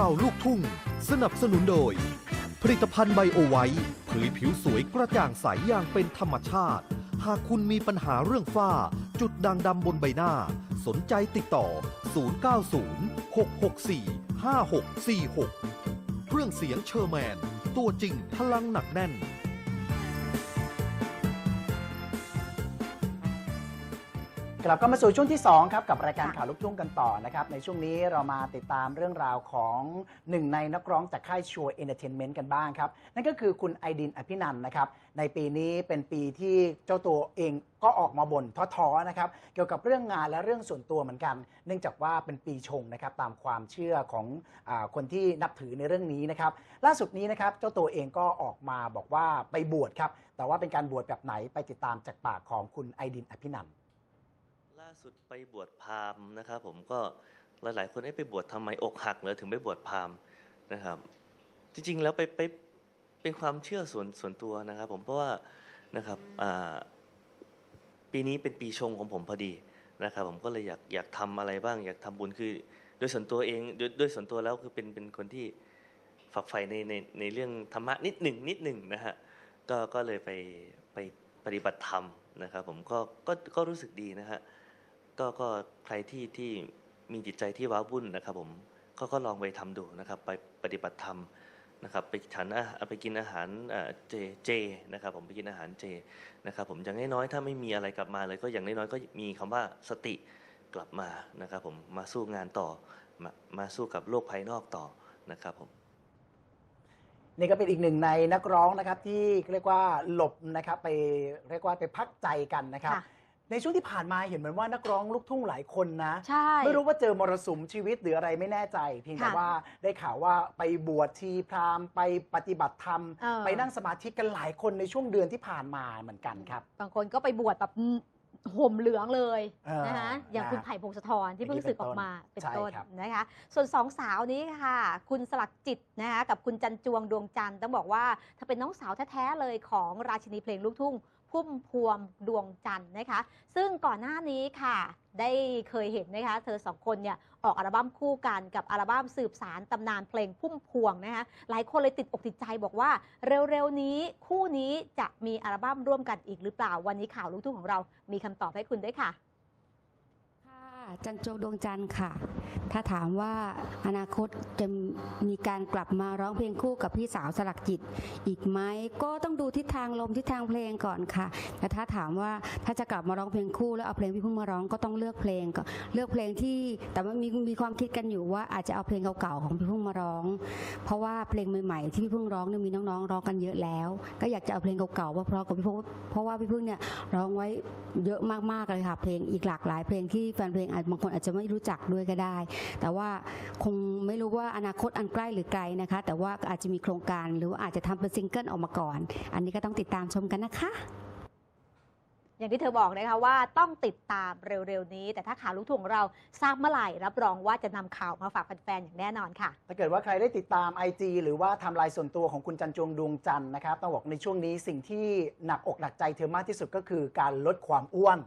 ข่าวลูกทุ่ง สนับสนุนโดย ผลิตภัณฑ์ไบโอไวท์เผยผิวสวยกระจ่างใสอย่างเป็นธรรมชาติ หากคุณมีปัญหาเรื่องฝ้า จุดด่างดำบนใบหน้า สนใจติดต่อ 090 664 5646 เครื่องเสียงเชอร์แมน ตัวจริงพลังหนักแน่น กลับเข้ามาสู่ช่วงที่ 2 ครับ กับรายการข่าวลูกทุ่งกันต่อนะครับ ในช่วงนี้เรามาติดตามเรื่องราวของหนึ่งในนักร้องจากค่ายชัวเอนเตอร์เทนเมนต์กันบ้างครับ นั่นก็คือคุณไอดินอภินันท์นะครับ ในปีนี้เป็นปีที่เจ้าตัวเองก็ออกมาบ่นท้อๆนะครับ เกี่ยวกับเรื่องงานและเรื่องส่วนตัวเหมือนกัน เนื่องจากว่าเป็นปีชงนะครับตามความเชื่อของอาคนที่นับถือในเรื่องนี้นะครับ ล่าสุดนี้นะครับเจ้าตัวเองก็ออกมาบอกว่าไปบวชครับ แต่ว่าเป็นการบวชแบบไหนไปติดตามจากปากของคุณไอดินอภินันท์ล่า สุดไปบวชพราหมณ์นะครับผมก็หลายๆ คนได้ไปบวชทำไมอกหักเลยถึงไปบวชพราหมณ์นะครับ จริงๆแล้วไปไปเป็นความเชื่อส่วนส่วนตัวนะครับ ผมเพราะว่านะครับปีนี้เป็นปีชงของผมพอดีนะครับ ผมก็เลยอยากอยากทำอะไรบ้าง อยากทำบุญคือโดยส่วนตัวเองโดยโดยส่วนตัวแล้วคือเป็นเป็นคนที่ฝักใฝ่ในในในเรื่องธรรมะนิดหนึ่งนิดหนึ่งนะฮะก็ก็เลยไปไปปฏิบัติธรรมนะครับ ผมก็ก็ก็รู้สึกดีนะฮะ ก็ก็ใครที่ที่มีจิตใจที่ว้าวุ่นนะครับผมก็ก็ลองไปทำดูนะครับ ไปปฏิบัติธรรมนะครับไปฉันอาไปกินอาหารเอ่อเจเจนะครับผมไปกินอาหารเจนะครับผมอย่างน้อยๆถ้าไม่มีอะไรกลับมาเลยก็อย่างน้อยๆก็มีคำว่าสติกลับมานะครับผมมาสู้งานต่อมามาสู้กับโลกภายนอกต่อนะครับผมนี่ก็เป็นอีกหนึ่งในนักร้องนะครับที่เรียกว่าหลบนะครับไปเรียกว่าไปพักใจกันนะครับค่ะ ในช่วงที่ผ่านมาเห็นเหมือนว่านักร้องลูกทุ่งหลายคนนะ ใช่ ไม่รู้ว่าเจอมรสุมชีวิตหรืออะไรไม่แน่ใจ เพียงแต่ค่ะว่าได้ข่าวว่าไปบวชชีพราหมณ์ไปปฏิบัติธรรม เออ ไปนั่งสมาธิกันหลายคนในช่วงเดือนที่ผ่านมาเหมือนกันครับ บางคนก็ไปบวชแบบอืมห่มเหลืองเลยเออนะคะอย่างนะคุณไผ่พงศธรที่เพิ่งสึกออกมาเป็นใช่ต้นครับ นะคะ ส่วนสองสาวนี้ค่ะ คุณสลักจิตนะคะกับคุณจันจวงดวงจันทร์ต้องบอกว่าเธอเป็นน้องสาวแท้ๆเลยของราชินีเพลงลูกทุ่ง พุ่มพวงดวงจันทร์นะคะ ซึ่งก่อนหน้านี้ค่ะ ได้เคยเห็นนะคะ เธอสองคนเนี่ยออกอัลบั้มคู่กันกับอัลบั้มสืบสารตำนานเพลงพุ่มพวงนะคะ หลายคนเลยติดอกติดใจบอกว่าเร็วๆนี้คู่นี้จะมีอัลบั้มร่วมกันอีกหรือเปล่า วันนี้ข่าวลูกทุ่งของเรามีคำตอบให้คุณด้วยค่ะค่ะ จันโจงดวงจันทร์ค่ะ ถ้าถามว่าอนาคตจะมีการกลับมาร้องเพลงคู่กับพี่สาวสลักจิต อีกไหมก็ต้องดูทิศทางลมทิศทางเพลงก่อนค่ะ แต่ถ้าถามว่าถ้าจะกลับมาร้องเพลงคู่แล้วเอาเพลงพี่พึ่งมาร้องก็ต้องเลือกเพลงก็เลือกเพลงที่แต่ว่ามีมีความคิดกันอยู่ว่าอาจจะเอาเพลงเก่าๆของพี่พึ่งมาร้อง เพราะว่าเพลงใหม่ๆที่พี่พึ่งร้องเนี่ยมีน้องๆร้องกันเยอะแล้ว ก็อยากจะเอาเพลงเก่าๆว่าเพราะกับพี่พึ่งเพราะว่าพี่พึ่งเนี่ยร้องไว้เยอะมากๆเลยค่ะเพลงอีกหลากหลายเพลงที่แฟนเพลงบางคนอาจจะไม่รู้จักด้วยก็ได้ แต่ว่าคงไม่รู้ว่าอนาคตอันใกล้หรือไกลนะคะ แต่ว่าก็อาจจะมีโครงการหรือว่าอาจจะทำเป็นซิงเกิลออกมาก่อน อันนี้ก็ต้องติดตามชมกันนะคะอย่างที่เธอบอกนะคะว่าต้องติดตามเร็วๆนี้ แต่ถ้าข่าวลูกทุ่งของเราทราบเมื่อไหร่รับรองว่าจะนำข่าวมาฝากแฟนๆอย่างแน่นอนค่ะ ถ้าเกิดว่าใครได้ติดตาม IG หรือว่าไทำลายส่วนตัวของคุณจันจวงดวงจันทร์นะครับต้องบอกในช่วงนี้สิ่งที่หนักอกหนักใจเธอมากที่สุดก็คือการลดความอ้วน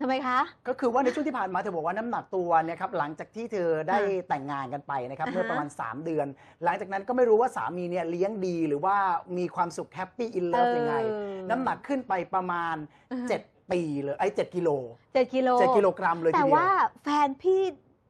ทำไมคะ ก็คือว่าในช่วงที่ผ่านมาเธอบอกว่าน้ำหนักตัวเนี่ยครับหลังจากที่เธอได้ค่ะแต่งงานกันไปนะครับอ่าฮะ เมื่อประมาณ 3 เดือน หลังจากนั้นก็ไม่รู้ว่าสามีเนี่ยเลี้ยงดีหรือว่ามีความสุขแฮปปี้อินเลิฟยังไงเออน้ำหนักขึ้นไปประมาณอ่าฮะ7ปีเลยไอ้7กิโลเจ็ดกิโล7กิโลกรัมเลยทีแต่เดียว ว่าแฟนพี่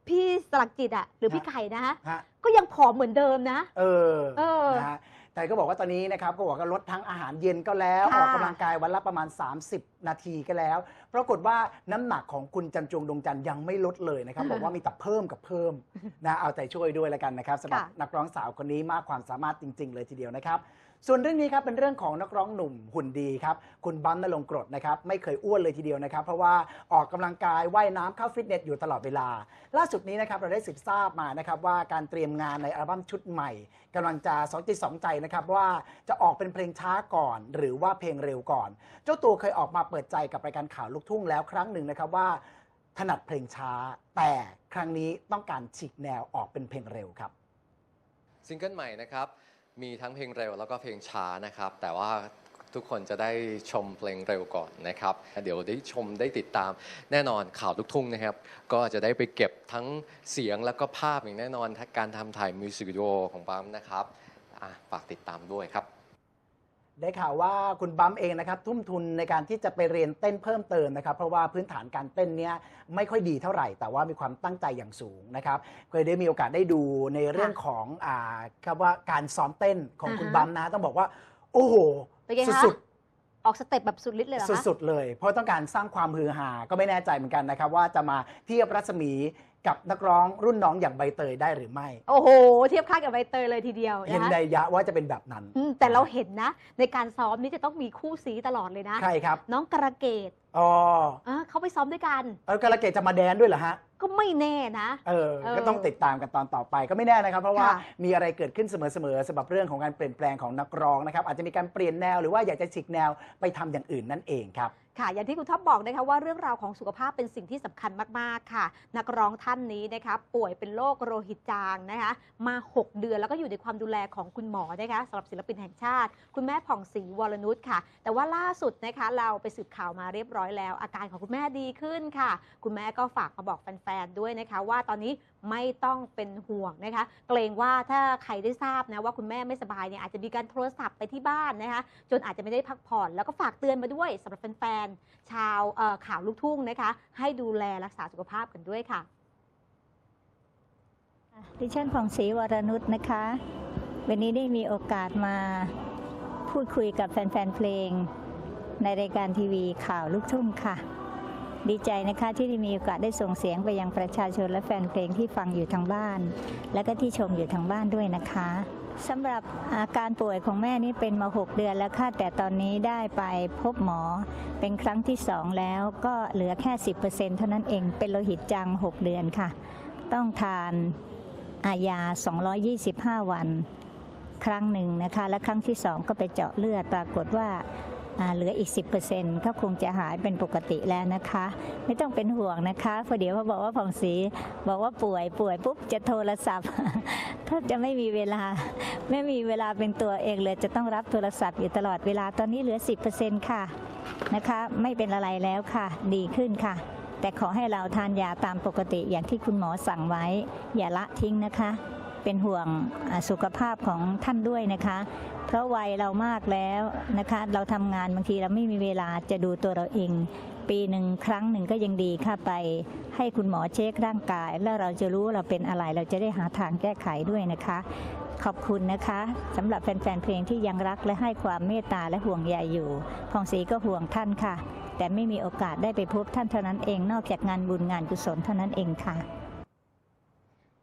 พี่สลักจิตอะหรือพี่ฮะไก่นะคะฮะก็ยังผอมเหมือนเดิมนะ เออเออ นะฮะ แต่ก็บอกว่าตอนนี้นะครับก็บอกว่าลดทั้งอาหารเย็นก็แล้วค่ะออกกำลังกายวันละประมาณ 30 นาทีก็แล้ว ปรากฏว่าน้ำหนักของคุณจันจวงดวงจันทร์ยังไม่ลดเลยนะครับ บอกว่ามีแต่เพิ่มกับเพิ่มนะเอาใจช่วยด้วยแล้วกันนะครับสำหรับค่ะ นักร้องสาวคนนี้มากความสามารถจริง ๆ เลยทีเดียวนะครับ ส่วนเรื่องนี้ครับเป็นเรื่องของนักร้องหนุ่มหุ่นดีครับ คุณบัมนลงกรดนะครับไม่เคยอ้วนเลยทีเดียวนะครับ เพราะว่าออกกำลังกายว่ายน้ำเข้าฟิตเนสอยู่ตลอดเวลา ล่าสุดนี้นะครับเราได้สืบทราบมานะครับว่าการเตรียมงานในอัลบั้มชุดใหม่กำลังจะสองจิตสองใจนะครับว่าจะออกเป็นเพลงช้าก่อน หรือว่าเพลงเร็วก่อน เจ้าตัวเคยออกมาเปิดใจกับรายการข่าวลูกทุ่งแล้วครั้งหนึ่งนะครับว่า ถนัดเพลงช้า แต่ครั้งนี้ต้องการฉีกแนวออกเป็นเพลงเร็วครับซิงเกิลใหม่นะครับ มีทั้งเพลงเร็วแล้วก็เพลงช้านะครับ แต่ว่าทุกคนจะได้ชมเพลงเร็วก่อนนะครับ เดี๋ยวได้ชมได้ติดตามแน่นอนข่าวลูกทุ่งนะครับ ก็จะได้ไปเก็บทั้งเสียงแล้วก็ภาพอย่างแน่นอนการทำถ่ายมิวสิกวิดีโอของปั๊มนะครับฝากติดตามด้วยครับ ได้ข่าวว่าคุณบัมเองนะครับทุ่มทุนในการที่จะไปเรียนเต้นเพิ่มเติมนะครับ เพราะว่าพื้นฐานการเต้นเนี้ยไม่ค่อยดีเท่าไหร่ แต่ว่ามีความตั้งใจอย่างสูงนะครับเคยได้มีโอกาสได้ดูในเรื่องของอ่าครับว่าการซ้อมเต้นของคุณอ่าฮะบัมนะต้องบอกว่า โอ้โหเป็นไงคะสุดๆออกสเต็ปแบบสุดฤทธิ์เลยเหรอคะสุดๆเลย เพราะต้องการสร้างความฮือฮาก็ไม่แน่ใจเหมือนกันนะครับ ว่าจะมาเทียบรัศมีกับนักร้องรุ่นน้องอย่างใบเตยได้หรือไม่ โอ้โห เทียบค่ากับใบเตยเลยทีเดียวเห็นนะคะในยะว่าจะเป็นแบบนั้นอืมแต่เราเห็นนะ ในการซ้อมนี่จะต้องมีคู่ซีตลอดเลยนะ ใครครับน้องกระเกดอ๋ออ่าเขาไปซ้อมด้วยกันเออกระเกดจะมาแดนด้วยเหรอฮะ ก็ไม่แน่นะ เออ เออก็ต้องติดตามกันตอนต่อไปก็ไม่แน่นะครับ เพราะว่าค่ะมีอะไรเกิดขึ้นเสมอๆสำหรับเรื่องของการเปลี่ยนแปลงของนักร้องนะครับ อาจจะมีการเปลี่ยนแนวหรือว่าอยากจะฉีกแนวไปทำอย่างอื่นนั่นเองครับ ค่ะ อย่างที่คุณท็อปบอกนะคะว่าเรื่องราวของสุขภาพเป็นสิ่งที่สำคัญมากๆค่ะ นักร้องท่านนี้นะคะป่วยเป็นโรคโลหิตจางนะคะมา 6 เดือนแล้วก็อยู่ในความดูแลของคุณหมอนะคะสำหรับศิลปินแห่งชาติ คุณแม่ผ่องศรีวรนุชค่ะ แต่ว่าล่าสุดนะคะเราไปสืบข่าวมาเรียบร้อยแล้ว อาการของคุณแม่ดีขึ้นค่ะ คุณแม่ก็ฝากมาบอกแฟนๆด้วยนะคะว่าตอนนี้ไม่ต้องเป็นห่วงนะคะ เกรงว่าถ้าใครได้ทราบนะว่าคุณแม่ไม่สบายเนี่ยอาจจะมีการโทรศัพท์ไปที่บ้านนะคะจนอาจจะไม่ได้พักผ่อนแล้วก็ฝากเตือนมาด้วยสำหรับแฟนๆชาวข่าวลูกทุ่งนะคะ ให้ดูแลรักษาสุขภาพกันด้วยค่ะ ดิฉันผ่องศรีวรนุชนะคะ วันนี้ได้มีโอกาสมาพูดคุยกับแฟนๆเพลง ในรายการทีวีข่าวลูกทุ่งค่ะ ดีใจนะคะที่ได้มีโอกาสได้ส่งเสียงไปยังประชาชนและแฟนเพลงที่ฟังอยู่ทางบ้าน และก็ที่ชมอยู่ทางบ้านด้วยนะคะ สำหรับอาการป่วยของแม่นี่เป็นมา 6 เดือนแล้วค่ะแต่ตอนนี้ได้ไปพบหมอเป็นครั้งที่สองแล้วก็เหลือแค่ 10%เท่านั้นเองเป็นโลหิตจาง 6 เดือนค่ะ ต้องทานอายา 225 วัน ครั้งหนึ่งนะคะ และครั้งที่สองก็ไปเจาะเลือดปรากฏว่า เหลืออีก 10%ก็คงจะหายเป็นปกติแล้วนะคะ ไม่ต้องเป็นห่วงนะคะเพราะเดี๋ยวเขาบอกว่าผ่องศรีบอกว่าป่วยป่วยปุ๊บจะโทรศัพท์ถ้าจะไม่มีเวลาไม่มีเวลาเป็นตัวเองเลยจะต้องรับโทรศัพท์อยู่ตลอดเวลาตอนนี้เหลือ 10%ค่ะนะคะ ไม่เป็นอะไรแล้วค่ะ ดีขึ้นค่ะ แต่ขอให้เราทานยาตามปกติอย่างที่คุณหมอสั่งไว้ อย่าละทิ้งนะคะ เป็นห่วงสุขภาพของท่านด้วยนะคะ เพราะวัยเรามากแล้วนะคะ เราทำงานบางทีเราไม่มีเวลาจะดูตัวเราเอง ปีหนึ่งครั้งหนึ่งก็ยังดีค่ะไป ให้คุณหมอเช็คร่างกาย แล้วเราจะรู้ว่าเราเป็นอะไรเราจะได้หาทางแก้ไขด้วยนะคะ ขอบคุณนะคะสำหรับแฟนๆเพลงที่ยังรักและให้ความเมตตาและห่วงใยอยู่พองศรีก็ห่วงท่านค่ะ แต่ไม่มีโอกาสได้ไปพบท่านเท่านั้นเอง นอกจากงานบุญงานกุศลเท่านั้นเองค่ะ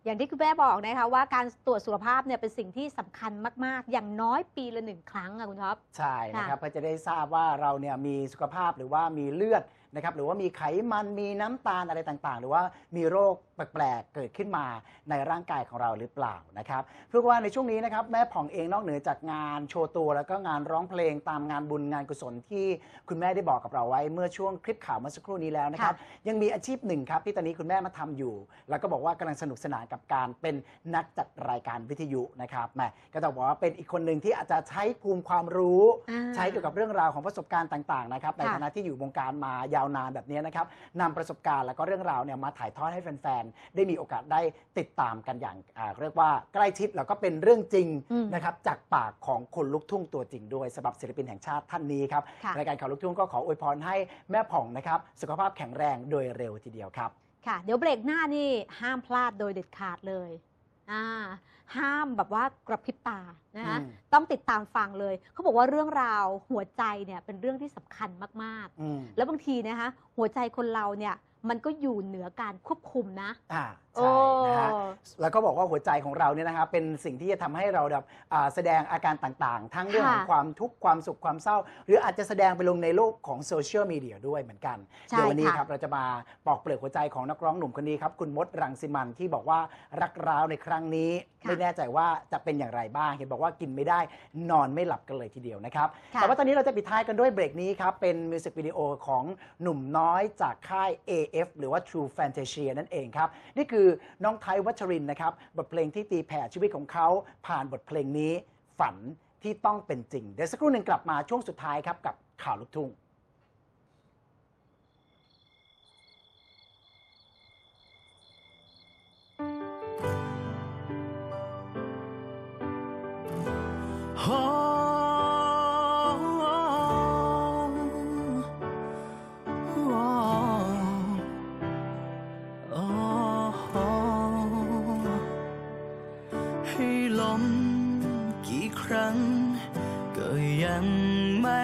อย่างที่คุณแม่บอกนะคะว่าการตรวจสุขภาพเนี่ยเป็นสิ่งที่สำคัญมาก ๆ อย่างน้อยปีละหนึ่งครั้งค่ะคุณท็อป ใช่นะครับเพื่อจะได้ทราบว่าเราเนี่ยมีสุขภาพหรือว่ามีเลือดนะครับหรือว่ามีไขมันมีน้ำตาลอะไรต่างๆ หรือว่ามีโรคแปลกๆเกิดขึ้นมาในร่างกายของเราหรือเปล่านะครับเพื่อว่าในช่วงนี้นะครับแม่ผ่องเองนอกเหนือจากงานโชว์ตัว แล้วก็งานร้องเพลงตามงานบุญงานกุศลที่คุณแม่ได้บอกกับเราไว้ เมื่อช่วงคลิปข่าวเมื่อสักครู่นี้แล้วนะครับยังมีอาชีพหนึ่งครับที่ตอนนี้คุณแม่มาทำอยู่ แล้วก็บอกว่ากำลังสนุกสนานกับการเป็นนักจัดรายการวิทยุนะครับแหม่ก็ต้องบอกว่าเป็นอีกคนหนึ่งที่อาจจะใช้ภูมิความรู้อ่าใช้เกี่ยวกับเรื่องราวของประสบการณ์ต่างๆนะครับในค่ะฐานะที่อยู่วงการมายาวนานแบบนี้นะครับนำประสบการณ์แล้วก็เรื่องราวเนี่ยมาถ่ายทอดให้แฟนๆได้มีโอกาสได้ติดตามกันอย่างอ่าเรียกว่าใกล้ชิดแล้วก็เป็นเรื่องจริงอืมนะครับจากปากของคนลูกทุ่งตัวจริงด้วยสำหรับศิลปินแห่งชาติท่านนี้ครับค่ะรายการข่าวลูกทุ่งก็ขออวยพรให้แม่ผ่องนะครับสุขภาพแข็งแรงโดยเร็วทีเดียวครับค่ะ เดี๋ยวเบรกหน้านี่ห้ามพลาดโดยเด็ดขาดเลยอ่าห้ามแบบว่ากระพริบตา นะคะอืม ต้องติดตามฟังเลย เขาบอกว่าเรื่องราวหัวใจเนี่ยเป็นเรื่องที่สำคัญมากอืมๆ แล้วบางทีนะคะหัวใจคนเราเนี่ยมันก็อยู่เหนือการควบคุมนะอ่าโอ้ใช่นะฮะแล้วก็บอกว่าหัวใจของเราเนี่ยนะครับเป็นสิ่งที่จะทำให้เราแบบอ่าแสดงอาการต่างๆ ทั้งเรื่องของค่ะความทุกข์ความสุขความเศร้า หรืออาจจะแสดงไปลงในโลกของโซเชียลมีเดียด้วยเหมือนกัน ใช่เดี๋ยววันนี้ค่ะครับเราจะมาปอกเปลือกหัวใจของนักร้องหนุ่มคนนี้ครับ คุณมดรังสิมันที่บอกว่ารักร้าวในครั้งนี้ ค่ะ ไม่แน่ใจว่าจะเป็นอย่างไรบ้างเห็นบอกว่ากินไม่ได้นอนไม่หลับกันเลยทีเดียวนะครับ ค่ะ แต่ว่าตอนนี้เราจะปิดท้ายกันด้วยเบรกนี้ครับ เป็นมิวสิกวิดีโอของหนุ่มน้อยจากค่าย AF หรือว่า True Fantasia นั่นเองครับ นี่คือน้องไทยวัชรินทร์นะครับ บทเพลงที่ตีแผ่ชีวิตของเขา ผ่านบทเพลงนี้ฝันที่ต้องเป็นจริง เดี๋ยวสักครู่หนึ่งกลับมาช่วงสุดท้ายครับกับข่าวลูกทุ่ง ให้ล้มกี่ครั้ง ก็ยังไม่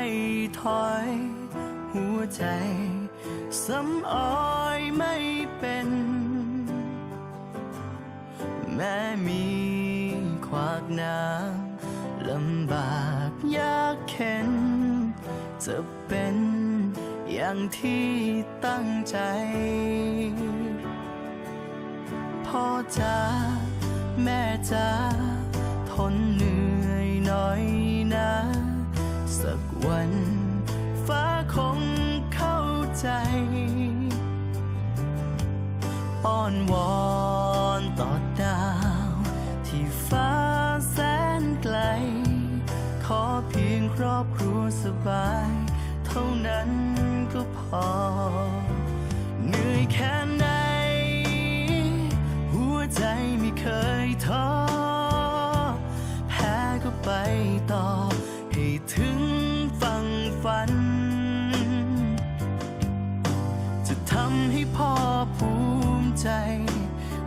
ถอย หัวใจสำออยไม่เป็น แม้มีขวากน้ำ ลำบากยากเข็น จะเป็นอย่างที่ตั้งใจ พ่อจ๋าแม่จ๋าทนเหนื่อยน่อยนะ สักวันฟ้าคงเข้าใจ อ้อนวอน บาย เท่านั้นก็พอ เหนื่อยแค่ไหน หัวใจไม่เคยท้อแพ้ก็ไปต่อ ให้ถึงฝั่งฝัน จะทำให้พ่อภูมิใจ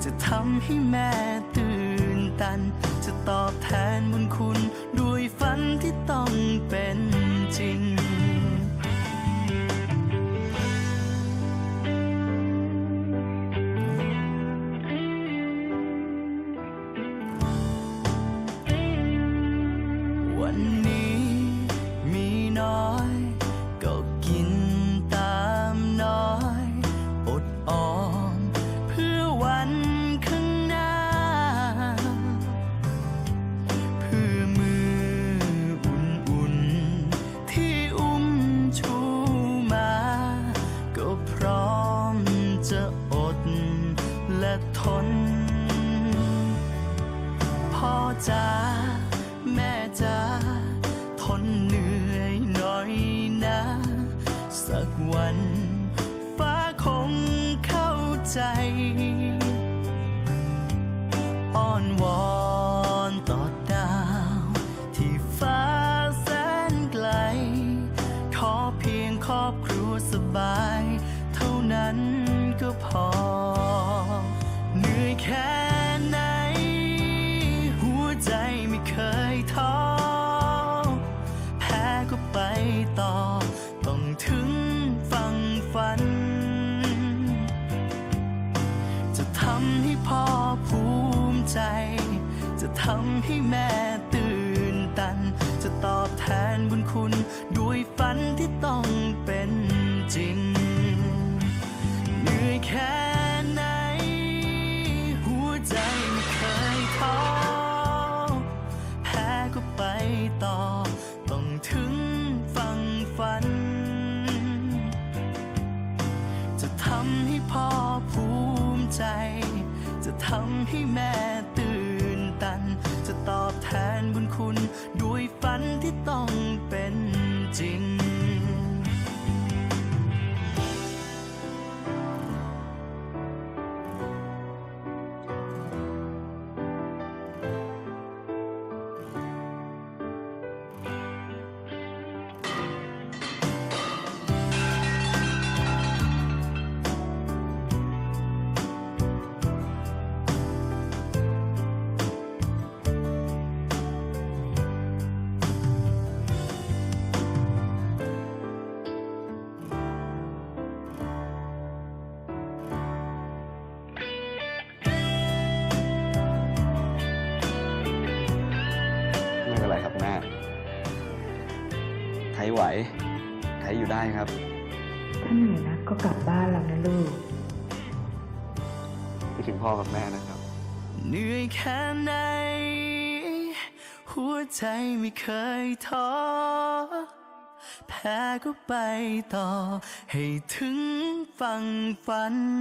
จะทำให้แม่ตื่นตัน จะตอบแทนบุญคุณด้วยฝันที่ต้อง วัน ฟ้าคงเข้าใจ อ้อนวอนต่อดาว ที่ฟ้าแสนไกล ขอเพียงครอบครัวสบาย เท่านั้นก็พอ เหนื่อยแค่ไหน หัวใจไม่เคยท้อ แพ้ก็ไปต่อ ต้องถึง ทำให้แม่ตื่นตัน จะตอบแทนบุญคุณ ด้วยฝันที่ต้องเป็นจริง เหนื่อยแค่ไหน หัวใจไม่เคยท้อแพ้ก็ไปต่อ ต้องถึงฝั่งฝัน จะทำให้พ่อภูมิใจ จะทำให้แม่ตื่น ตอบแทนบุญคุณ ด้วยฝันที่ต้องเป็นจริง ไทยไหวไทยอยู่ได้ครับ ถ้าเหนื่อยนักก็กลับบ้านแล้วนะลูก ไปถึงพ่อกับแม่นะครับ เหนื่อยแค่ไหน หัวใจไม่เคยท้อ แพ้ก็ไปต่อ ให้ถึงฝั่งฝัน